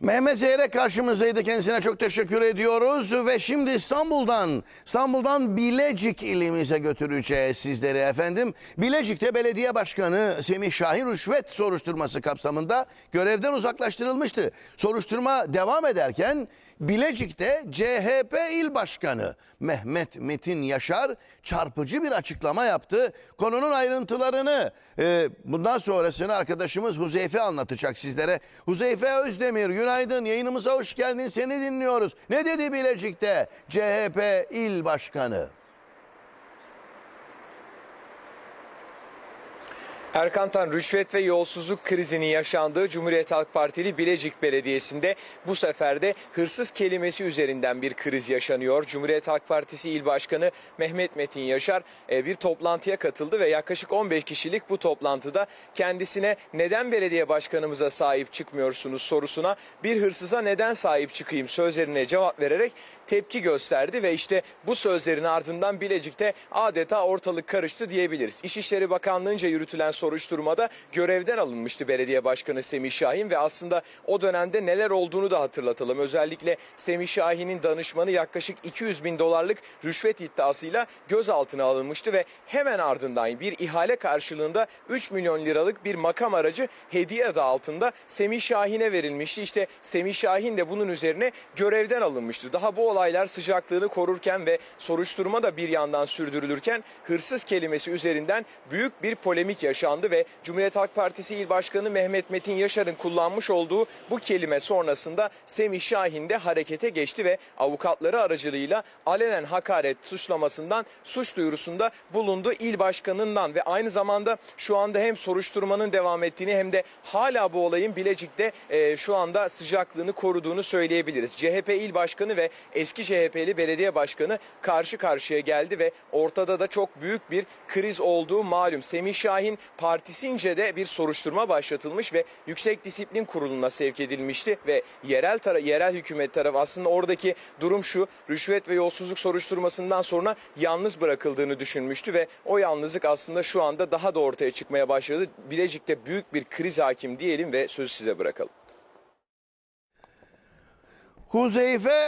Mehmet Zeyrek karşımızdaydı. Kendisine çok teşekkür ediyoruz. Ve şimdi İstanbul'dan, İstanbul'dan Bilecik ilimize götüreceğiz sizleri efendim. Bilecik'te belediye başkanı Semih Şahin rüşvet soruşturması kapsamında görevden uzaklaştırılmıştı. Soruşturma devam ederken Bilecik'te CHP il başkanı Mehmet Metin Yaşar çarpıcı bir açıklama yaptı. Konunun ayrıntılarını e, bundan sonrasını arkadaşımız Huzeyfe anlatacak sizlere. Huzeyfe Özdemir günaydın yayınımıza hoş geldin seni dinliyoruz. Ne dedi Bilecik'te CHP il başkanı? Erkan Tan rüşvet ve yolsuzluk krizinin yaşandığı Cumhuriyet Halk Partili Bilecik Belediyesi'nde bu sefer de hırsız kelimesi üzerinden bir kriz yaşanıyor. Cumhuriyet Halk Partisi İl Başkanı Mehmet Metin Yaşar e, bir toplantıya katıldı ve yaklaşık 15 kişilik bu toplantıda kendisine neden belediye başkanımıza sahip çıkmıyorsunuz sorusuna bir hırsıza neden sahip çıkayım sözlerine cevap vererek tepki gösterdi ve işte bu sözlerin ardından Bilecik'te adeta ortalık karıştı diyebiliriz. İçişleri Bakanlığı'nca yürütülen soruşturmada görevden alınmıştı belediye başkanı Semih Şahin ve aslında o dönemde neler olduğunu da hatırlatalım. Özellikle Semih Şahin'in danışmanı yaklaşık 200 bin dolarlık rüşvet iddiasıyla gözaltına alınmıştı ve hemen ardından bir ihale karşılığında 3 milyon liralık bir makam aracı hediye adı altında Semih Şahin'e verilmişti. İşte Semih Şahin de bunun üzerine görevden alınmıştı. Daha bu olaylar sıcaklığını korurken ve soruşturma da bir yandan sürdürülürken hırsız kelimesi üzerinden büyük bir polemik yaşandı ve Cumhuriyet Halk Partisi İl Başkanı Mehmet Metin Yaşar'ın kullanmış olduğu bu kelime sonrasında Semih Şahin de harekete geçti ve avukatları aracılığıyla alenen hakaret suçlamasından suç duyurusunda bulundu il başkanından ve aynı zamanda şu anda hem soruşturmanın devam ettiğini hem de hala bu olayın Bilecik'te e, şu anda sıcaklığını koruduğunu söyleyebiliriz. CHP il başkanı ve eski CHP'li belediye başkanı karşı karşıya geldi ve ortada da çok büyük bir kriz olduğu malum. Semih Şahin partisince de bir soruşturma başlatılmış ve Yüksek Disiplin Kurulu'na sevk edilmişti ve yerel tara yerel hükümet tarafı aslında oradaki durum şu rüşvet ve yolsuzluk soruşturmasından sonra yalnız bırakıldığını düşünmüştü ve o yalnızlık aslında şu anda daha da ortaya çıkmaya başladı. Bilecik'te büyük bir kriz hakim diyelim ve sözü size bırakalım. Huzeyfe